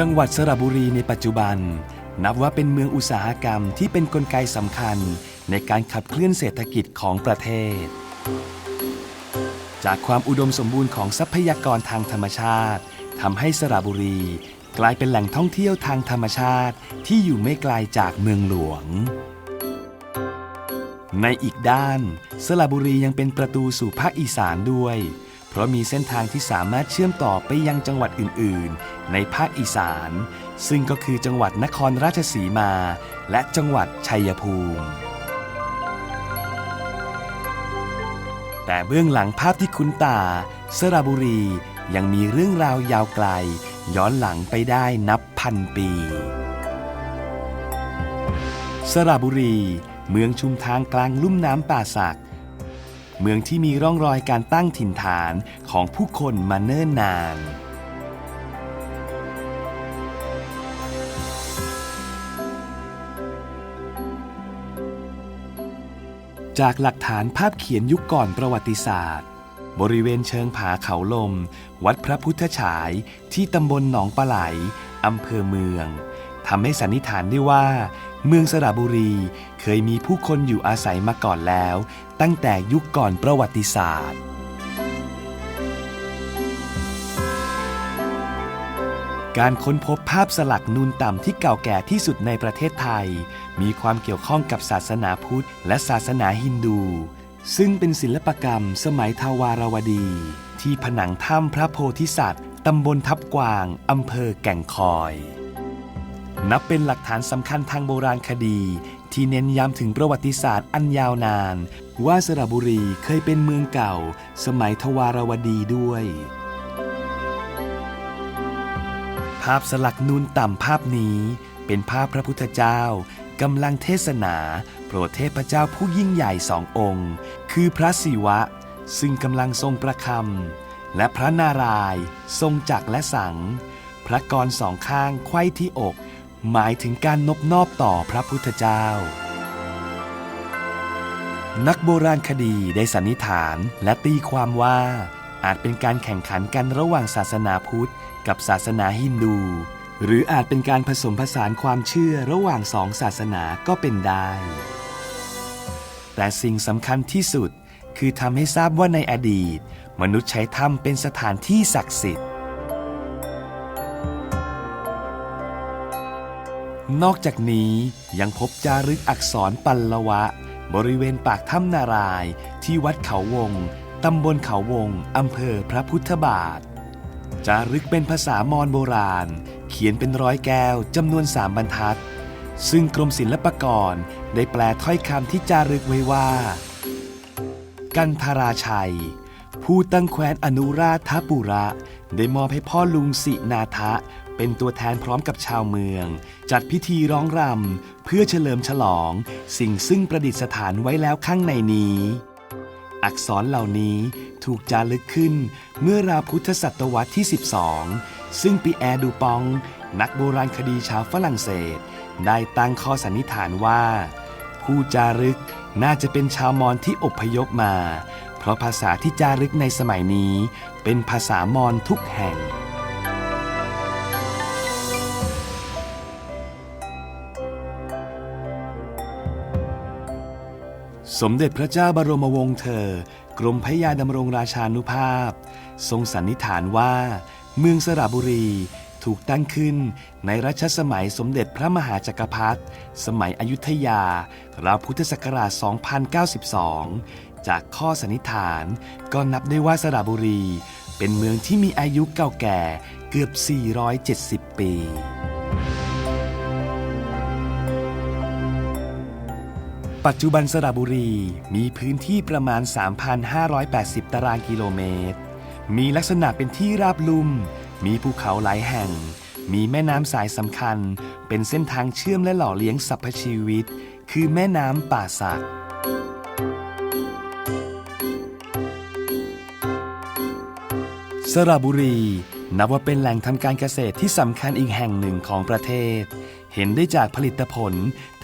จังหวัดสระบุรีในปัจจุบัน นับว่าเป็นเมืองอุตสาหกรรมที่เป็นนกลไกสำคัญในการขับเคลื่อนเศรษฐกิจของประเทศ จากความอุดมสมบูรณ์ของทรัพยากรทางธรรมชาติทำให้สระบุรี กลายเป็นแหล่งท่องเที่ยวทางธรรมชาติที่อยู่ไม่ไกลจากเมืองหลวง ในอีกด้าน สระบุรียังเป็นประตูสู่ภาคอีสานด้วย เพราะมีเส้นทางที่สามารถเชื่อมต่อไปยังจังหวัดอื่น ๆ ในภาคอีสาน ซึ่งก็คือจังหวัดนครราชสีมา และจังหวัดชัยภูมิ แต่เบื้องหลังภาพที่คุ้นตา สระบุรียังมีเรื่องราวยาวไกล ย้อนหลังไปได้นับพันปี สระบุรี เมืองชุมทางกลางลุ่มน้ำป่าสัก เมืองที่มีร่องรอยการตั้งถิ่นฐานของผู้คนมาเนิ่นนาน จากหลักฐานภาพเขียนยุคก่อนประวัติศาสตร์ บริเวณเชิงผาเขาลม วัดพระพุทธฉายที่ตำบลหนองปลาไหลอำเภอเมือง ทำให้สันนิษฐานได้ว่า เมืองสระบุรีเคยมีผู้คนอยู่อาศัยมาก่อนแล้ว ตั้งแต่ยุคก่อนประวัติศาสตร์การค้นพบภาพสลักนูนต่ำที่เก่าแก่ที่สุดในประเทศไทย มีความเกี่ยวข้องกับศาสนาพุทธ และศาสนาฮินดู ซึ่งเป็นศิลปกรรมสมัยทวารวดี ที่ผนังถ้ำพระโพธิสัตว์ ตำบลทับกวาง อำเภอแก่งคอย นับเป็นหลักฐานสำคัญทางโบราณคดี ที่เน้นย้ำถึงประวัติศาสตร์อันยาวนาน ว่าสระบุรีเคยเป็นเมืองเก่า สมัยทวารวดีด้วย ภาพสลักนูนต่ำภาพนี้ เป็นภาพพระพุทธเจ้ากำลังเทศนา โปรดเทพเจ้าผู้ยิ่งใหญ่สององค์ คือพระศิวะ ซึ่งกำลังทรงประคำและพระนารายณ์ทรงจักรและสัง พระกรสองข้างไขว้ที่อก หมายถึงการนบนอบต่อพระพุทธเจ้า นักโบราณคดีได้สันนิษฐานและตีความว่า อาจเป็นการแข่งขันกันระหว่างศาสนาพุทธ กับศาสนาฮินดู หรืออาจเป็นการผสมผสานความเชื่อระหว่างสองศาสนาก็เป็นได้ แต่สิ่งสำคัญที่สุดคือทำให้ทราบว่าในอดีต มนุษย์ใช้ถ้ำเป็นสถานที่ศักดิ์สิทธิ์ นอกจากนี้ยังพบจารึกอักษรปัลลวะ บริเวณปากถ้ำนารายที่วัดเขาวง ตำบลเขาวง อำเภอพระพุทธบาท จารึกเป็นภาษามอญโบราณ เขียนเป็นร้อยแก้วจำนวนสามบรรทัด ซึ่งกรมศิลปากรได้แปลถ้อยคำที่จารึกไว้ว่า กันทราชัย ผู้ตั้งแคว้นอนุราธปุระ ได้มอบให้พ่อลุงสินาทะ เป็นตัวแทนพร้อมกับชาวเมือง จัดพิธีร้องรำเพื่อเฉลิมฉลอง สิ่งซึ่งประดิษฐานไว้แล้วข้างในนี้ อักษรเหล่านี้ถูกจารึกขึ้นเมื่อราวพุทธศตวรรษที่ 12 ซึ่งปีแอร์ดูปอง นักโบราณคดีชาวฝรั่งเศส ได้ตั้งข้อสันนิษฐานว่า ผู้จารึกน่าจะเป็นชาวมอญที่อพยพมา เพราะภาษาที่จารึกในสมัยนี้ เป็นภาษามอญทุกแห่ง สมเด็จพระเจ้าบรมวงศ์เธอ กรมพระยาดำรงราชานุภาพ ทรงสันนิษฐานว่า เมืองสระบุรีถูกตั้งขึ้นในรัชสมัยสมเด็จพระมหาจักรพรรดิสมัยอยุธยา ราวพุทธศักราช 2092 จากข้อสันนิษฐานก็นับได้ว่าสระบุรี เป็นเมืองที่มีอายุเก่าแก่เกือบ 470 ปี ปัจจุบันสระบุรีมีพื้นที่ประมาณ 3,580 ตารางกิโลเมตร มีลักษณะเป็นที่ราบลุ่ม มีภูเขาหลายแห่ง มีแม่น้ำสายสำคัญ เป็นเส้นทางเชื่อมและหล่อเลี้ยงสรรพชีวิต คือแม่น้ำป่าสักสระบุรีนับว่าเป็นแหล่งทำการเกษตรที่สำคัญอีกแห่งหนึ่งของประเทศ เห็นได้จากผลิตผล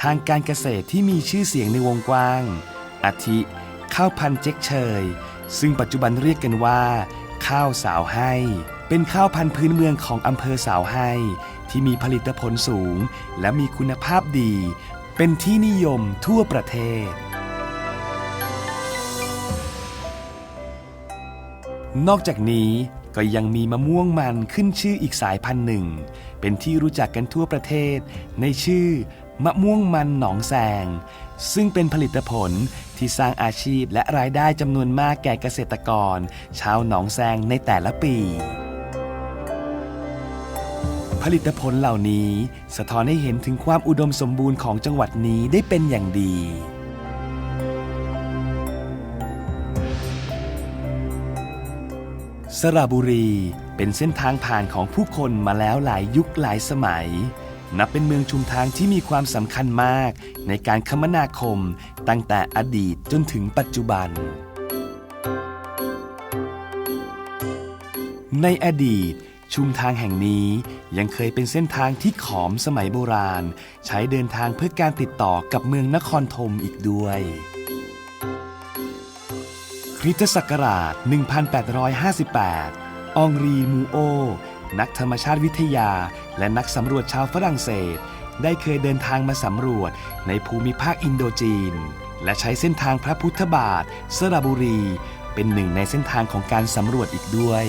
ทางการเกษตรที่มีชื่อเสียงในวงกว้าง อาทิ ข้าวพันธุ์เจ๊กเชย ซึ่งปัจจุบันเรียกกันว่า ข้าวสาวให้ เป็นข้าวพันธุ์พื้นเมืองของอำเภอสาวไห้ ที่มีผลิตผลสูง และมีคุณภาพดี เป็นที่นิยมทั่วประเทศ นอกจากนี้ ก็ยังมีมะม่วงมันขึ้นชื่ออีกสายพันธุ์หนึ่ง เป็นที่รู้จักกันทั่วประเทศ ในชื่อ มะม่วงมันหนองแซงซึ่งเป็นผลิตผลที่สร้างอาชีพและรายได้จำนวนมากแก่เกษตรกร ชาวหนองแซงในแต่ละปี ผลิตผลเหล่านี้ สะท้อนให้เห็นถึงความอุดมสมบูรณ์ของจังหวัดนี้ได้เป็นอย่างดี สระบุรีเป็นเส้นทางผ่านของผู้คนมาแล้วหลายยุคหลายสมัย นับเป็นเมืองชุมทางที่มีความสำคัญมากในการคมนาคมตั้งแต่อดีตจนถึงปัจจุบัน ในอดีต ชุมทางแห่งนี้ยังเคยเป็นเส้นทางที่ขอมสมัยโบราณ ใช้เดินทางเพื่อการติดต่อกับเมืองนครธมอีกด้วย คริสตศักราช 1858 องรีมูโอ นักธรรมชาติวิทยา และนักสำรวจชาวฝรั่งเศส ได้เคยเดินทางมาสำรวจในภูมิภาคอินโดจีน และใช้เส้นทางพระพุทธบาท สระบุรี เป็นหนึ่งในเส้นทางของการสำรวจอีกด้วย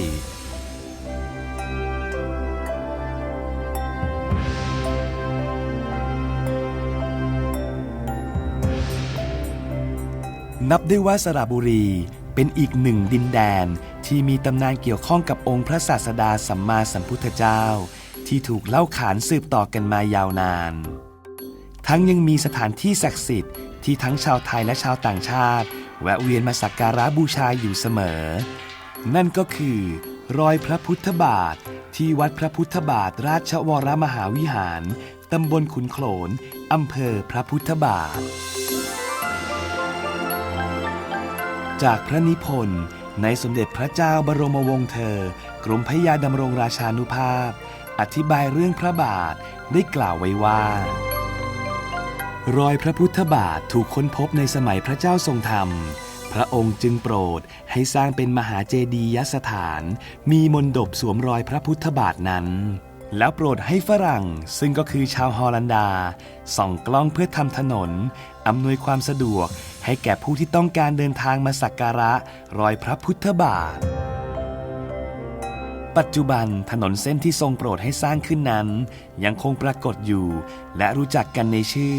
นับได้ว่าสระบุรี เป็นอีกหนึ่งดินแดนที่มีตำนานเกี่ยวข้องกับองค์พระศาสดาสัมมาสัมพุทธเจ้า ที่ถูกเล่าขานสืบต่อกันมายาวนาน ทั้งยังมีสถานที่ศักดิ์สิทธิ์ที่ทั้งชาวไทยและชาวต่างชาติ แวะเวียนมาสักการะบูชาอยู่เสมอ นั่นก็คือ รอยพระพุทธบาท ที่วัดพระพุทธบาทราชวรมหาวิหาร ตำบลขุนโขลนอำเภอพระพุทธบาท จากพระนิพนธ์ในสมเด็จพระเจ้าบรมวงศ์เธอ กรมพระยาดำรงราชานุภาพ อธิบายเรื่องพระบาทได้กล่าวไว้ว่า รอยพระพุทธบาทถูกค้นพบในสมัยพระเจ้าทรงธรรม พระองค์จึงโปรดให้สร้างเป็นมหาเจดียสถาน มีมนดบสวมรอยพระพุทธบาทนั้นแล้วโปรดให้ฝรั่งซึ่งก็คือชาวฮอลันดา ส่องกล้องเพื่อทำถนน อำนวยความสะดวก ให้แก่ผู้ที่ต้องการเดินทางมาสักการะรอยพระพุทธบาท ปัจจุบันถนนเส้นที่ทรงโปรดให้สร้างขึ้นนั้น ยังคงปรากฏอยู่ และรู้จักกันในชื่อ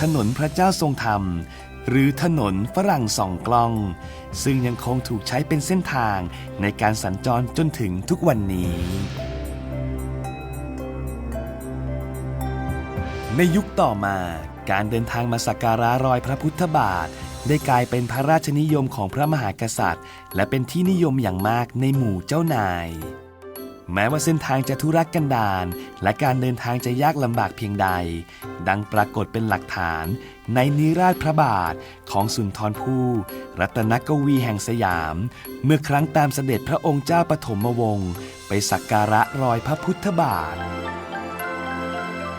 ถนนพระเจ้าทรงธรรม หรือถนนฝรั่งสองกล้อง ซึ่งยังคงถูกใช้เป็นเส้นทางในการสัญจรจนถึงทุกวันนี้ในยุคต่อมา การเดินทางมาสักการะรอยพระพุทธบาท ได้กลายเป็นพระราชนิยมของพระมหากษัตริย์ และเป็นที่นิยมอย่างมากในหมู่เจ้านาย แม้ว่าเส้นทางจะทุรกกันดารและการเดินทางจะยากลำบากเพียงใด ดังปรากฏเป็นหลักฐานในนิราชพระบาทของสุนทรภู่รัตนกวีแห่งสยาม เมื่อครั้งตามเสด็จพระองค์เจ้าปฐมวงศ์ไปสักการะรอยพระพุทธบาท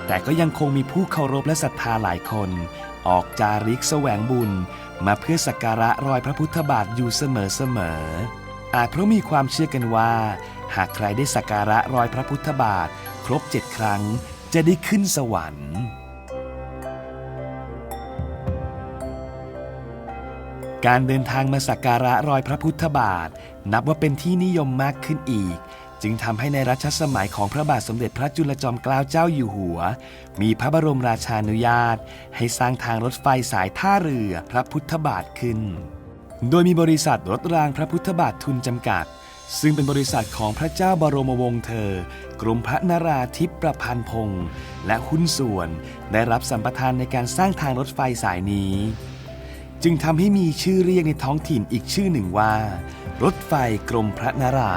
แต่ก็ยังคงมีผู้เคารพและศรัทธาหลายคน ออกจาริกแสวงบุญ มาเพื่อสักการะรอยพระพุทธบาทอยู่เสมอๆอาจเพราะมีความเชื่อกันว่า หากใครได้สักการะรอยพระพุทธบาท ครบเจ็ดครั้ง จะได้ขึ้นสวรรค์ การเดินทางมาสักการะรอยพระพุทธบาท นับว่าเป็นที่นิยมมากขึ้นอีก จึงทำให้ในรัชสมัยของพระบาทสมเด็จพระจุลจอมเกล้าเจ้าอยู่หัว มีพระบรมราชานุญาต ให้สร้างทางรถไฟสายท่าเรือพระพุทธบาทขึ้น โดยมีบริษัทรถรางพระพุทธบาททุนจำกัด ซึ่งเป็นบริษัทของพระเจ้าบรมวงศ์เธอ กรมพระนราธิปประพันธ์พงศ์และหุ้นส่วนได้รับสัมปทานในการสร้างทางรถไฟสายนี้ จึงทำให้มีชื่อเรียกในท้องถิ่นอีกชื่อหนึ่งว่า รถไฟกรมพระนารา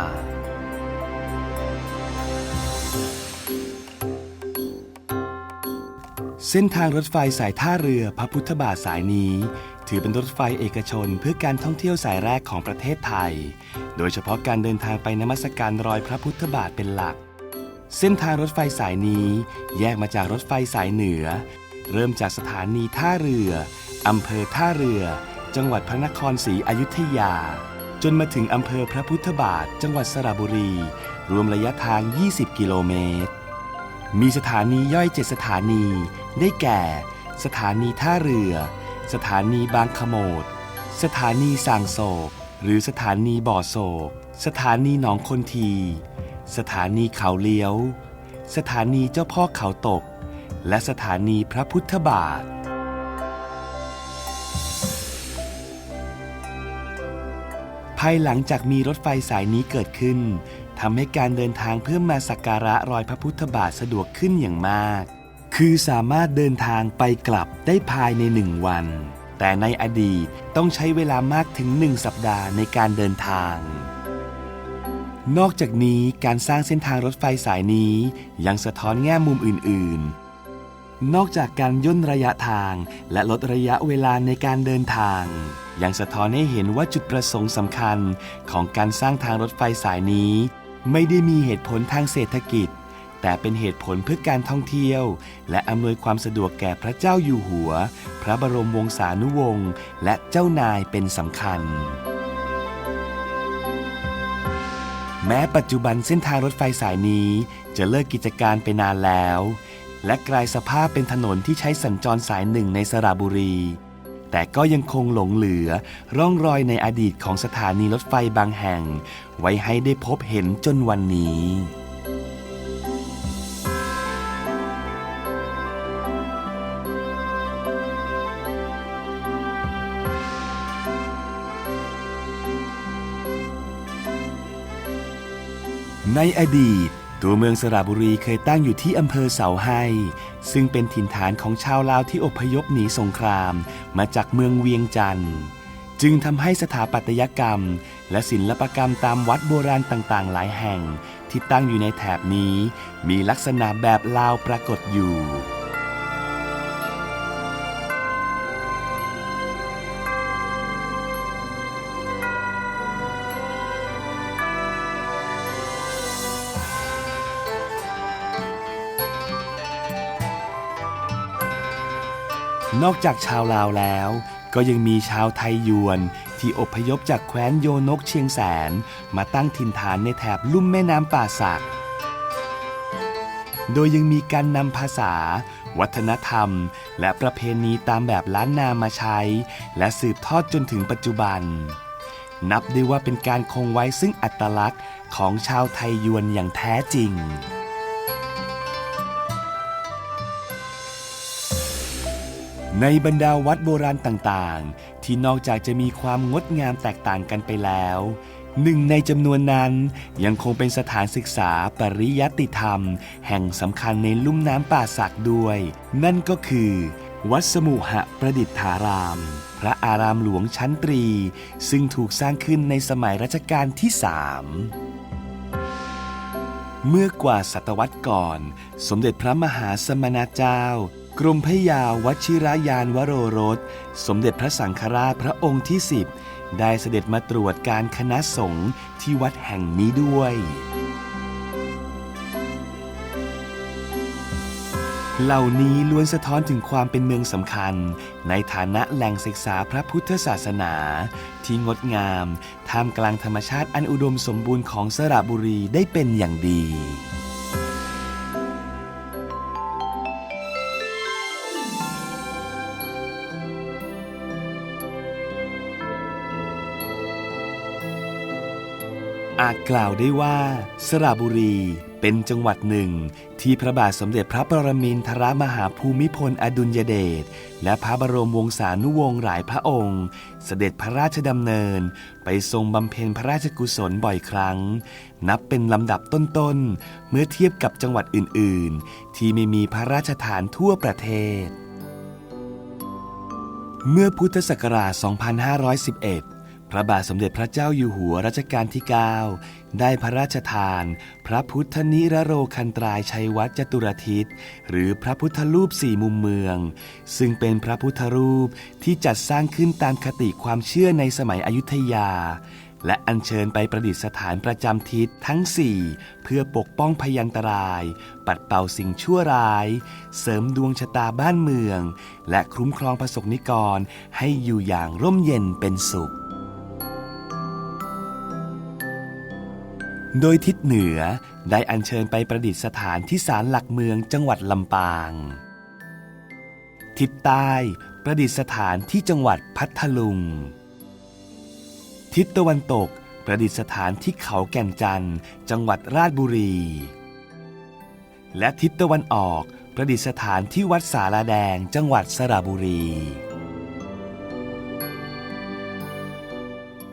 เส้นทางรถไฟสายท่าเรือพระพุทธบาทสายนี้ ถือเป็นรถไฟเอกชนเพื่อการท่องเที่ยวสายแรกของประเทศไทย โดยเฉพาะการเดินทางไปนมัสการรอยพระพุทธบาทเป็นหลัก เส้นทางรถไฟสายนี้แยกมาจากรถไฟสายเหนือ เริ่มจากสถานีท่าเรืออำเภอท่าเรือ จังหวัดพระนครศรีอยุธยาจจนมาถึงอำเภอพระพุทธบาท จังหวัดสระบุรี รวมระยะทาง 20 กิโลเมตร มีสถานีย่อย7สถานี ได้แก่ สถานีท่าเรือ สถานีบางขโมด สถานีสางโศก หรือสถานีบ่อโศก สถานีหนองคนที สถานีเขาเลี้ยว สถานีเจ้าพ่อเขาตก และสถานีพระพุทธบาทภายหลังจากมีรถไฟสายนี้เกิดขึ้น ทำให้การเดินทางเพื่อมาสักการะรอยพระพุทธบาทสะดวกขึ้นอย่างมาก คือสามารถเดินทางไปกลับได้ภายในหนึ่งวัน แต่ในอดีตต้องใช้เวลามากถึงหนึ่งสัปดาห์ในการเดินทาง นอกจากนี้การสร้างเส้นทางรถไฟสายนี้ยังสะท้อนแง่มุมอื่น ๆ นอกจากการย่นระยะทางและลดระยะเวลาในการเดินทางยังสะท้อนให้เห็นว่าจุดประสงค์สำคัญของการสร้างทางรถไฟสายนี้ ไม่ได้มีเหตุผลทางเศรษฐกิจ แต่เป็นเหตุผลเพื่อการท่องเที่ยว และอำนวยความสะดวกแก่พระเจ้าอยู่หัว พระบรมวงศานุวงศ์และเจ้านายเป็นสำคัญ แม้ปัจจุบันเส้นทางรถไฟสายนี้ จะเลิกกิจการไปนานแล้ว และกลายสภาพเป็นถนนที่ใช้สัญจรสายหนึ่งในสระบุรี แต่ก็ยังคงหลงเหลือ ร่องรอยในอดีตของสถานีรถไฟบางแห่ง ไว้ให้ได้พบเห็นจนวันนี้ในอดีต ตัวเมืองสระบุรีเคยตั้งอยู่ที่อำเภอเสาไห้ซึ่งเป็นถิ่นฐานของชาวลาวที่อพยพหนีสงคราม มาจากเมืองเวียงจันทร์จึงทำให้สถาปัตยกรรม และศิลปกรรมตามวัดโบราณต่างๆ หลายแห่ง ที่ตั้งอยู่ในแถบนี้ มีลักษณะแบบลาวปรากฏอยู่ นอกจากชาวลาวแล้ว ก็ยังมีชาวไทยยวน ที่อพยพจากแคว้นโยนกเชียงแสน มาตั้งถิ่นฐานในแถบลุ่มแม่น้ำป่าสัก โดยยังมีการนำภาษา วัฒนธรรม และประเพณีตามแบบล้านนามาใช้ และสืบทอดจนถึงปัจจุบัน นับได้ว่าเป็นการคงไว้ซึ่งอัตลักษณ์ของชาวไทยยวนอย่างแท้จริง ในบรรดาวัดโบราณต่างๆ ที่นอกจากจะมีความงดงามแตกต่างกันไปแล้ว หนึ่งในจำนวนนั้นยังคงเป็นสถานศึกษาปริยัติธรรม แห่งสำคัญในลุ่มน้ำป่าสักด้วย นั่นก็คือ วัดสมุหะประดิษฐาราม พระอารามหลวงชั้นตรี ซึ่งถูกสร้างขึ้นในสมัยรัชกาลที่สามเมื่อกว่าศตวรรษก่อน สมเด็จพระมหาสมณเจ้า กรมพระยาวชิรยานวโรรส สมเด็จพระสังฆราชพระองค์ที่สิบได้เสด็จมาตรวจการคณะสงฆ์ที่วัดแห่งนี้ด้วย เหล่านี้ล้วนสะท้อนถึงความเป็นเมืองสำคัญ ในฐานะแหล่งศึกษาพระพุทธศาสนา ที่งดงามท่ามกลางธรรมชาติอันอุดมสมบูรณ์ของสระบุรีได้เป็นอย่างดี อาจกล่าวได้ว่า สระบุรีเป็นจังหวัดหนึ่ง ที่พระบาทสมเด็จพระปรมินทรมหาภูมิพลอดุลยเดชและพระบรมวงศานุวงศ์หลายพระองค์ เสด็จพระราชดำเนิน ไปทรงบำเพ็ญพระราชกุศลบ่อยครั้ง นับเป็นลำดับต้นๆ เมื่อเทียบกับจังหวัดอื่นๆ ที่ไม่มีพระราชฐานทั่วประเทศ เมื่อพุทธศักราช 2511 ระบาทสมเด็จพระเจ้าอยู่หัวรัชกาลที่ 9 ได้พระราชทาน พระพุทธนิรโรคันตรายชัยวัดจตุรทิศ หรือพระพุทธรูปสี่มุมเมือง ซึ่งเป็นพระพุทธรูปที่จัดสร้างขึ้นตามคติความเชื่อในสมัยอยุธยา และอัญเชิญไปประดิษฐานประจำทิศทั้ง4เพื่อปกป้องพยันตราย ปัดเป่าสิ่งชั่วร้าย เสริมดวงชะตาบ้านเมือง และคุ้มครองประสบนิกรให้อยู่อย่างร่มเย็นเป็นสุข โดยทิศเหนือได้อัญเชิญไปประดิษฐานที่ศาลหลักเมืองจังหวัดลำปาง ทิศใต้ประดิษฐานที่จังหวัดพัทลุง ทิศตะวันตกประดิษฐานที่เขาแก่นจันทร์จังหวัดราชบุรี และทิศตะวันออกประดิษฐานที่วัดสาราแดงจังหวัดสระบุรี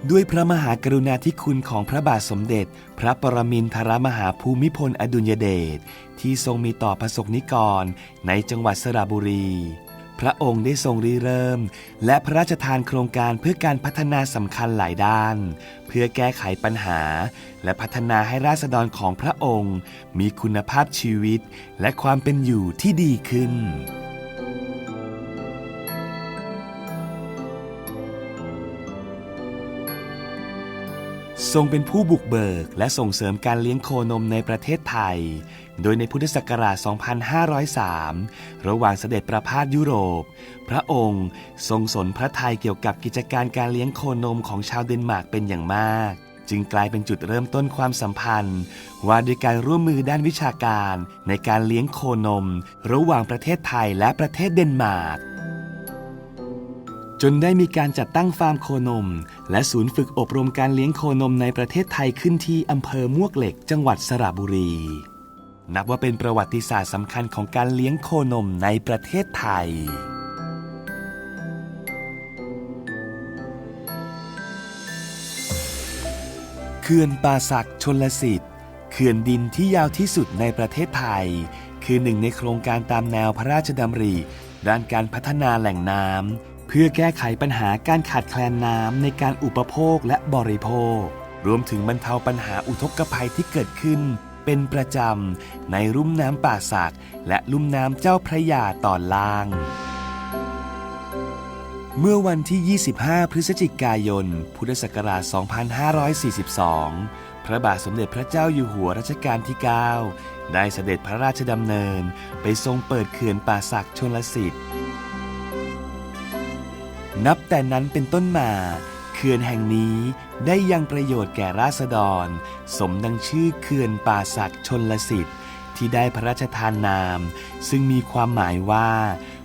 ด้วยพระมหากรุณาธิคุณของพระบาทสมเด็จ พระปรมินทรมหาภูมิพลอดุลยเดชที่ทรงมีต่อประสบนิกรในจังหวัดสระบุรี พระองค์ได้ทรงริเริ่ม และพระราชทานโครงการเพื่อการพัฒนาสำคัญหลายด้าน เพื่อแก้ไขปัญหา และพัฒนาให้ราษฎรของพระองค์ มีคุณภาพชีวิต และความเป็นอยู่ที่ดีขึ้น ทรงเป็นผู้บุกเบิกและส่งเสริมการเลี้ยงโคนมในประเทศไทย โดยในพุทธศักราช 2503 ระหว่างเสด็จประพาสยุโรป พระองค์ทรงสนพระทัยเกี่ยวกับกิจการการเลี้ยงโคนมของชาวเดนมาร์กเป็นอย่างมาก จึงกลายเป็นจุดเริ่มต้นความสัมพันธ์ ว่าด้วยการร่วมมือด้านวิชาการในการเลี้ยงโคนม ระหว่างประเทศไทยและประเทศเดนมาร์ก จนได้มีการจัดตั้งฟาร์มโคนม และศูนย์ฝึกอบรมการเลี้ยงโคนมในประเทศไทยขึ้นที่อำเภอมวกเหล็กจังหวัดสระบุรี นับว่าเป็นประวัติศาสตร์สำคัญของการเลี้ยงโคนมในประเทศไทยเขื่อนป่าสักชนลสิทธิ์เขื่อนดินที่ยาวที่สุดในประเทศไทย คือหนึ่งในโครงการตามแนวพระราชดำริ ด้านการพัฒนาแหล่งน้ำ พื่อแก้ไขปัญหาการขาดแคลนน้ำในการอุปโภคและบริโภค รวมถึงบรรเทาปัญหาอุทกภัยที่เกิดขึ้น เป็นประจำในลุ่มน้ำป่าสักและลุ่มน้ำเจ้าพระยาตอนล่าง เมื่อวันที่ 25 พฤศจิกายน พุทธศักราช 2542 พระบาทสมเด็จพระเจ้าอยู่หัวรัชกาลที่ 9 ได้เสด็จพระราชดำเนิน ไปทรงเปิดเขื่อนป่าสักชนลสิทธิ์ นับแต่นั้นเป็นต้นมาเขื่อนแห่งนี้ได้ยังประโยชน์แก่ราษฎร สมดังชื่อเขื่อนป่าสักชนลสิทธิ์ที่ได้พระราชทานนาม ซึ่งมีความหมายว่า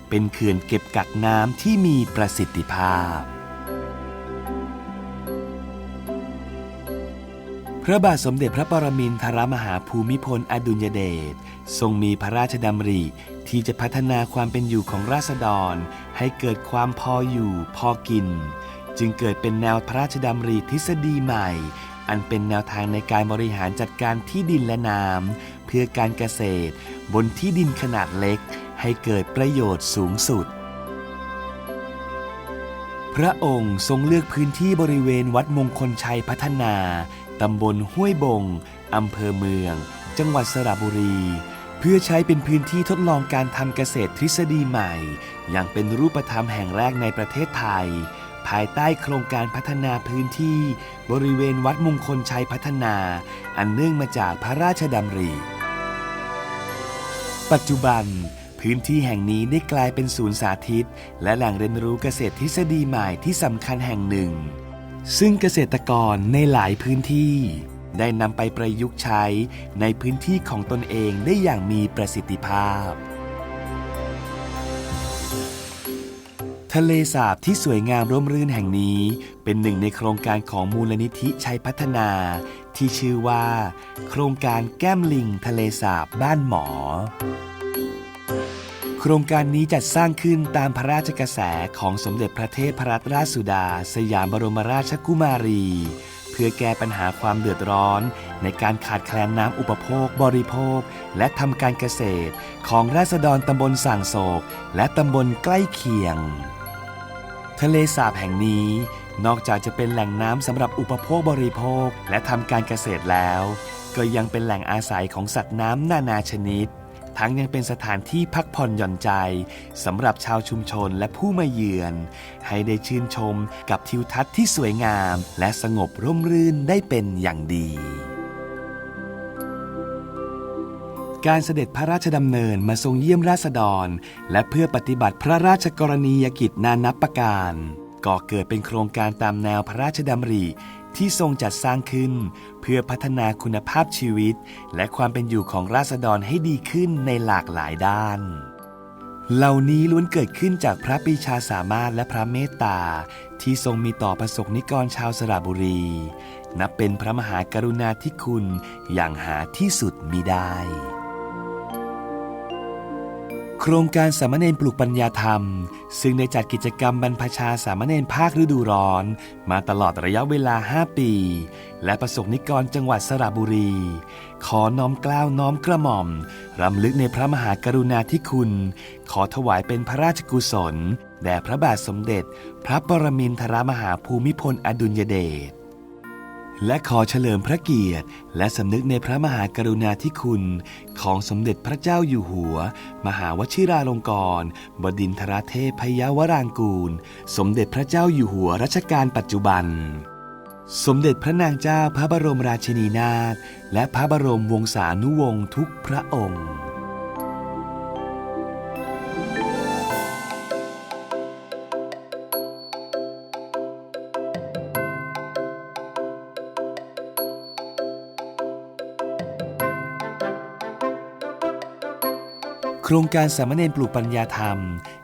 เป็นเขื่อนเก็บกักน้ำที่มีประสิทธิภาพ พระบาทสมเด็จพระปรมินทรมหาภูมิพลอดุลยเดชทรงมีพระราชดำริ ที่จะพัฒนาความเป็นอยู่ของราษฎร ให้เกิดความพออยู่พอกิน จึงเกิดเป็นแนวพระราชดำริทฤษฎีใหม่ อันเป็นแนวทางในการบริหารจัดการที่ดินและน้ำเพื่อการเกษตร บนที่ดินขนาดเล็ก ให้เกิดประโยชน์สูงสุด พระองค์ทรงเลือกพื้นที่บริเวณวัดมงคลชัยพัฒนาตำบลห้วยบงอำเภอเมือง จังหวัดสระบุรี พื่อใช้เป็นพื้นที่ทดลองการทำเกษตรทฤษฎีใหม่ อย่างเป็นรูปธรรมแห่งแรกในประเทศไทย ภายใต้โครงการพัฒนาพื้นที่ บริเวณวัดมงคลชัยพัฒนา อันเนื่องมาจากพระราชดำริ ปัจจุบัน พื้นที่แห่งนี้ได้กลายเป็นศูนย์สาธิต และแหล่งเรียนรู้เกษตรทฤษฎีใหม่ที่สำคัญแห่งหนึ่ง ซึ่งเกษตรกรในหลายพื้นที่ ได้นำไปประยุกต์ใช้ในพื้นที่ของตนเองได้อย่างมีประสิทธิภาพ ทะเลสาบที่สวยงามร่มรื่นแห่งนี้ เป็นหนึ่งในโครงการของมูลนิธิชัยพัฒนา ที่ชื่อว่า โครงการแก้มลิงทะเลสาบบ้านหมอโครงการนี้จัดสร้างขึ้นตามพระราชกระแสของสมเด็จพระเทพรัตนราชสุดา สยามบรมราชกุมารี พื่อแก้ปัญหาความเดือดร้อน ในการขาดแคลนน้ำอุปโภค บริโภค และทำการเกษตร ของราษฎรตำบลสังโศก และตำบลใกล้เคียง ทะเลสาบแห่งนี้ นอกจากจะเป็นแหล่งน้ำสำหรับอุปโภคบริโภค และทำการเกษตรแล้ว ก็ยังเป็นแหล่งอาศัยของสัตว์น้ำนานาชนิด ทั้งยังเป็นสถานที่พักผ่อนหย่อนใจสำหรับชาวชุมชนและผู้มาเยือน ให้ได้ชื่นชมกับทิวทัศน์ที่สวยงาม และสงบร่มรื่นได้เป็นอย่างดี การเสด็จพระราชดำเนินมาทรงเยี่ยมราษฎร และเพื่อปฏิบัติพระราชกรณียกิจนานับประการก่อเกิดเป็นโครงการตามแนวพระราชดำริ ที่ทรงจัดสร้างขึ้น เพื่อพัฒนาคุณภาพชีวิต และความเป็นอยู่ของราษฎรให้ดีขึ้นในหลากหลายด้าน เหล่านี้ล้วนเกิดขึ้นจากพระปีชาสามารถและพระเมตตา ที่ทรงมีต่อประสบนิกรชาวสระบุรี นับเป็นพระมหากรุณาธิคุณอย่างหาที่สุดมิได้ โครงการสามเณรปลูกปัญญาธรรม ซึ่งได้จัดกิจกรรมบรรพชาสามเณรภาคฤดูร้อน มาตลอดระยะเวลา 5 ปี และประสบนิกรจังหวัดสระบุรี ขอน้อมกล้าวน้อมกระหม่อม รำลึกในพระมหากรุณาธิคุณ ขอถวายเป็นพระราชกุศล แด่พระบาทสมเด็จ พระปรมินทรมหาภูมิพลอดุลยเดช และขอเฉลิมพระเกียรติ และสำนึกในพระมหากรุณาธิคุณ ของสมเด็จพระเจ้าอยู่หัว มหาวชิราลงกรณบดินทรเทพพยวรางกูล สมเด็จพระเจ้าอยู่หัวรัชกาลปัจจุบัน สมเด็จพระนางเจ้าพระบรมราชินีนาถและพระบรมวงศานุวงศ์ทุกพระองค์ โครงการสามเณรปลูกปัญญาธรรม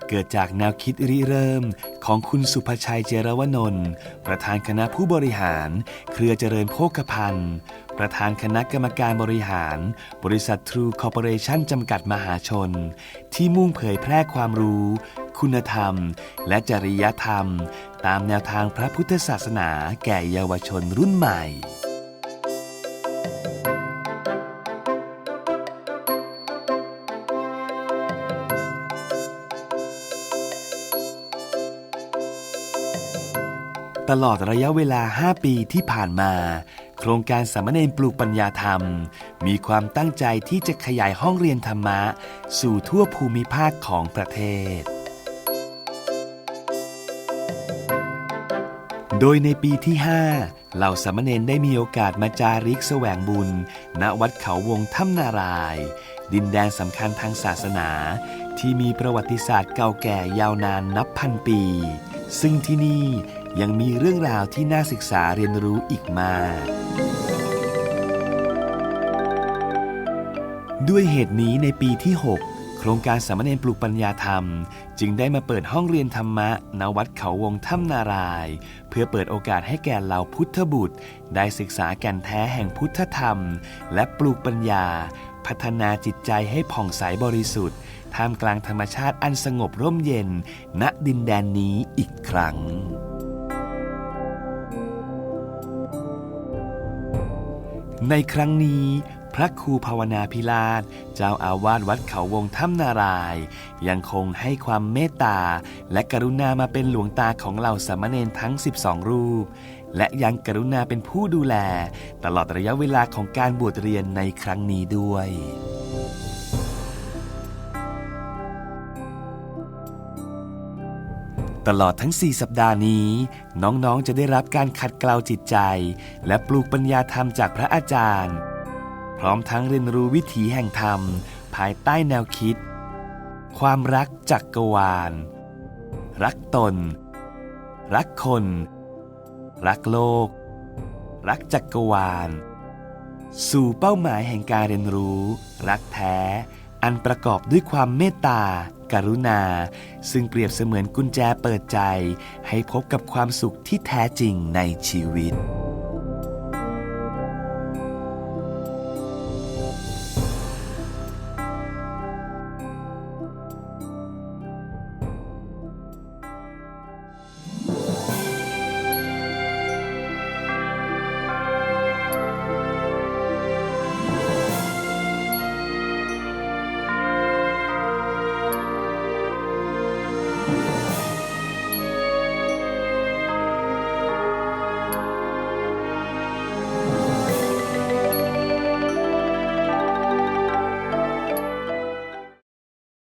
เกิดจากแนวคิดริเริ่ม ของคุณสุภชัยเจรวนนท์ประธานคณะผู้บริหาร เครือเจริญโภคภัณฑ์ ประธานคณะกรรมการบริหาร บริษัททรูคอร์ปอเรชั่นจำกัดมหาชน ที่มุ่งเผยแพร่ความรู้ คุณธรรม และจริยธรรม ตามแนวทางพระพุทธศาสนาแก่เยาวชนรุ่นใหม่ ตลอดระยะเวลา 5 ปีที่ผ่านมา โครงการสามเณรปลูกปัญญาธรรม มีความตั้งใจที่จะขยายห้องเรียนธรรมะ สู่ทั่วภูมิภาคของประเทศ โดยในปีที่ 5 เหล่าสามเณรได้มีโอกาสมาจาริกแสวงบุญ ณวัดเขาวงถ้ำนาราย ดินแดนสำคัญทางศาสนา ที่มีประวัติศาสตร์เก่าแก่ยาวนานนับพันปี ซึ่งที่นี่ ยังมีเรื่องราวที่น่าศึกษาเรียนรู้อีกมาก ด้วยเหตุนี้ในปีที่ 6 โครงการสามเณรปลูกปัญญาธรรม จึงได้มาเปิดห้องเรียนธรรมะณวัดเขาวงถ้ำนาราย เพื่อเปิดโอกาสให้แก่เหล่าพุทธบุตร ได้ศึกษาแก่นแท้แห่งพุทธธรรม และปลูกปัญญา พัฒนาจิตใจให้ผ่องใสบริสุทธิ์ท่ามกลางธรรมชาติอันสงบร่มเย็น ณดินแดนนี้อีกครั้ง ในครั้งนี้ พระครูภาวนาพิราชเจ้าอาวาสวัดเขาวงถ้ำนาราย ยังคงให้ความเมตตา และกรุณามาเป็นหลวงตาของเหล่าสามเณรทั้ง 12 รูป และยังกรุณาเป็นผู้ดูแล ตลอดระยะเวลาของการบวชเรียนในครั้งนี้ด้วย ตลอดทั้ง 4 สัปดาห์นี้ น้องๆ จะได้รับการขัดเกลาจิตใจ และปลูกปัญญาธรรมจากพระอาจารย์ พร้อมทั้งเรียนรู้วิถีแห่งธรรม ภายใต้แนวคิด ความรักจักกรวาล รักตน รักคน รักโลก รักจักกรวาล สู่เป้าหมายแห่งการเรียนรู้ รักแท้ อันประกอบด้วยความเมตตากรุณา ซึ่งเปรียบเสมือนกุญแจเปิดใจ ให้พบกับความสุขที่แท้จริงในชีวิต